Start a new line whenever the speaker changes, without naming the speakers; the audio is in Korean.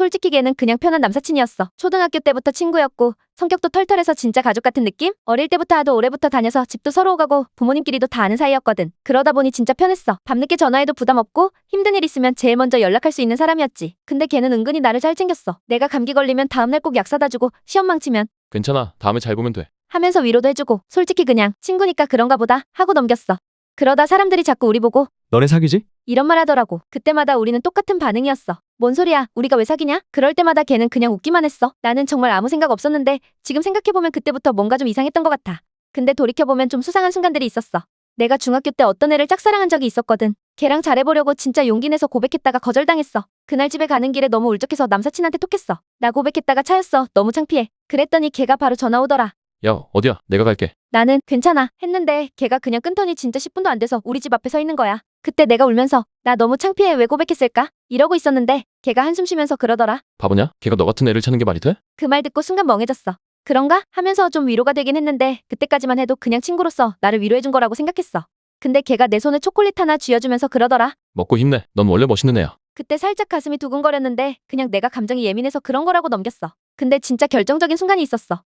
솔직히 걔는 그냥 편한 남사친이었어. 초등학교 때부터 친구였고 성격도 털털해서 진짜 가족 같은 느낌? 어릴 때부터 하도 오래부터 다녀서 집도 서로 오가고 부모님끼리도 다 아는 사이였거든. 그러다 보니 진짜 편했어. 밤늦게 전화해도 부담 없고 힘든 일 있으면 제일 먼저 연락할 수 있는 사람이었지. 근데 걔는 은근히 나를 잘 챙겼어. 내가 감기 걸리면 다음날 꼭 약 사다 주고 시험 망치면
괜찮아. 다음에 잘 보면 돼.
하면서 위로도 해주고 솔직히 그냥 친구니까 그런가 보다 하고 넘겼어. 그러다 사람들이 자꾸 우리 보고
너네 사귀지?
이런 말 하더라고. 그때마다 우리는 똑같은 반응이었어. 뭔 소리야? 우리가 왜 사귀냐? 그럴 때마다 걔는 그냥 웃기만 했어. 나는 정말 아무 생각 없었는데 지금 생각해보면 그때부터 뭔가 좀 이상했던 것 같아. 근데 돌이켜보면 좀 수상한 순간들이 있었어. 내가 중학교 때 어떤 애를 짝사랑한 적이 있었거든. 걔랑 잘해보려고 진짜 용기 내서 고백했다가 거절당했어. 그날 집에 가는 길에 너무 울적해서 남사친한테 톡했어. 나 고백했다가 차였어. 너무 창피해. 그랬더니 걔가 바로 전화 오더라.
야, 어디야? 내가 갈게.
나는 괜찮아 했는데 걔가 그냥 끊더니 진짜 10분도 안 돼서 우리 집 앞에 서 있는 거야. 그때 내가 울면서 나 너무 창피해 왜 고백했을까? 이러고 있었는데 걔가 한숨 쉬면서 그러더라.
바보냐? 걔가 너 같은 애를 찾는 게 말이 돼?
그 말 듣고 순간 멍해졌어. 그런가? 하면서 좀 위로가 되긴 했는데 그때까지만 해도 그냥 친구로서 나를 위로해준 거라고 생각했어. 근데 걔가 내 손에 초콜릿 하나 쥐어주면서 그러더라.
먹고 힘내. 넌 원래 멋있는 애야.
그때 살짝 가슴이 두근거렸는데 그냥 내가 감정이 예민해서 그런 거라고 넘겼어. 근데 진짜 결정적인 순간이 있었어.